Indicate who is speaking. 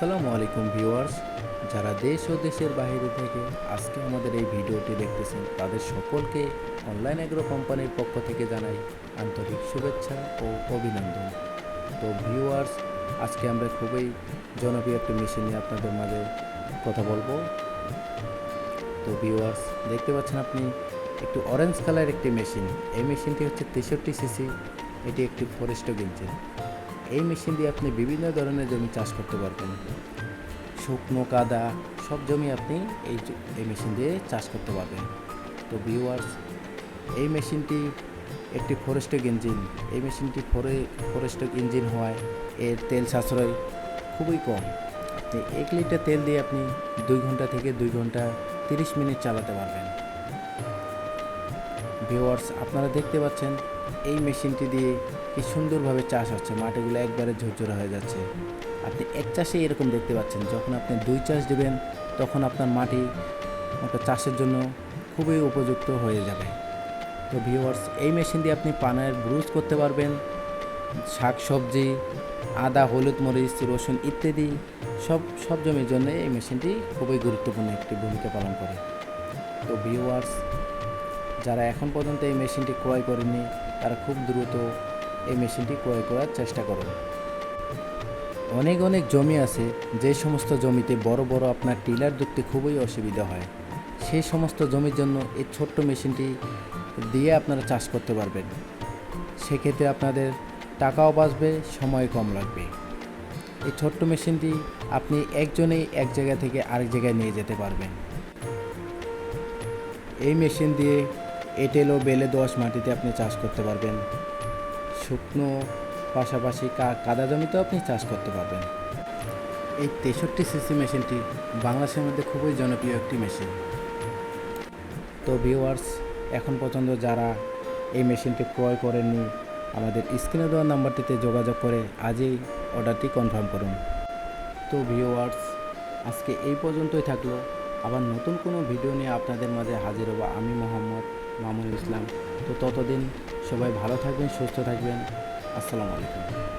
Speaker 1: আসসালামু আলাইকুম ভিউয়ার্স। যারা দেশ ও দেশের বাইরে থেকে আজকে আমাদের এই ভিডিওটি দেখতেছেন, তাদের সকলকে অনলাইন এগ্রো কোম্পানির পক্ষ থেকে জানাই আন্তরিক শুভেচ্ছা ও অভিনন্দন। তো ভিউয়ার্স, আজকে আমরা খুবই জনপ্রিয় একটি মেশিন নিয়ে আপনাদের মাঝে কথা বলব। তো ভিউয়ার্স, দেখতে পাচ্ছেন আপনি একটু অরেঞ্জ কালার একটি মেশিন এই মেশিনটি হচ্ছে তেষট্টি সিসি এটি একটি ফরেস্টো ইঞ্জিন এই মেশিন দিয়ে আপনি বিভিন্ন ধরনের জমি চাষ করতে পারবেন। শুকনো, কাদা, সব জমি আপনি এই এই মেশিন দিয়ে চাষ করতে পারবেন। তো ভিউয়ার্স এই মেশিনটি একটি ফরেস্টক ইঞ্জিন এই মেশিনটি ফরে ফরেস্টক ইঞ্জিন হওয়ায় এর তেল সাশ্রয় খুবই কম। আপনি এক লিটার তেল দিয়ে আপনি দুই ঘণ্টা থেকে দুই ঘণ্টা তিরিশ মিনিট চালাতে পারবেন। ভিউয়ার্স আপনারা দেখতে পাচ্ছেন এই মেশিনটি দিয়ে কি সুন্দরভাবে চাষ হচ্ছে। মাটিগুলো একবারে ঝরঝরা হয়ে যাচ্ছে। আপনি এক চাষে এরকম দেখতে পাচ্ছেন, যখন আপনি দুই চাষ দেবেন, তখন আপনার মাটি একটা চাষের জন্য খুবই উপযুক্ত হয়ে যাবে। তো ভিউয়ার্স এই মেশিন দিয়ে আপনি পানের ব্রুজ করতে পারবেন। শাক, সবজি, আদা, হলুদ, মরিচ, রসুন ইত্যাদি সব সব জমির জন্য এই মেশিনটি খুবই গুরুত্বপূর্ণ একটি ভূমিকা পালন করে। তো ভিউয়ার্স যারা এখন পর্যন্ত এই মেশিনটি ক্রয় করেনি, তারা খুব দ্রুত এই মেশিনটি ক্রয় করার চেষ্টা করুন। অনেক অনেক জমি আছে, যে সমস্ত জমিতে বড় বড় আপনার টিলার ধরতে খুবই অসুবিধা হয়। সেই সমস্ত জমির জন্য এই ছোট্ট মেশিনটি দিয়ে আপনারা চাষ করতে পারবেন। সেক্ষেত্রে আপনাদের টাকাও বাঁচবে, সময় কম লাগবে। এই ছোট্ট মেশিনটি আপনি একজনেই এক জায়গা থেকে আরেক জায়গায় নিয়ে যেতে পারবেন। এই মেশিন দিয়ে এঁটেল ও বেলে দোআঁশ মাটিতে আপনি চাষ করতে পারবেন। শুকনো, পাশাপাশি কাদা জমিতেও আপনি চাষ করতে পারবেন। এই তেষট্টি সিসি মেশিনটি বাংলাদেশের মধ্যে খুবই জনপ্রিয় একটি মেশিন। তো ভিউয়ার্স, এখন পর্যন্ত যারা এই মেশিনটি ক্রয় করেননি, আমাদের স্ক্রিনে দেওয়া নাম্বারটিতে যোগাযোগ করে আজই অর্ডারটি কনফার্ম করুন। তো ভিউয়ার্স, আজকে এই পর্যন্তই থাকল। আবার নতুন কোনো ভিডিও নিয়ে আপনাদের মাঝে হাজির হব আমি মোহাম্মদ ইসলাম তো ততদিন সবাই ভালো থাকবেন সুস্থ থাকবেন। আসসালামু আলাইকুম।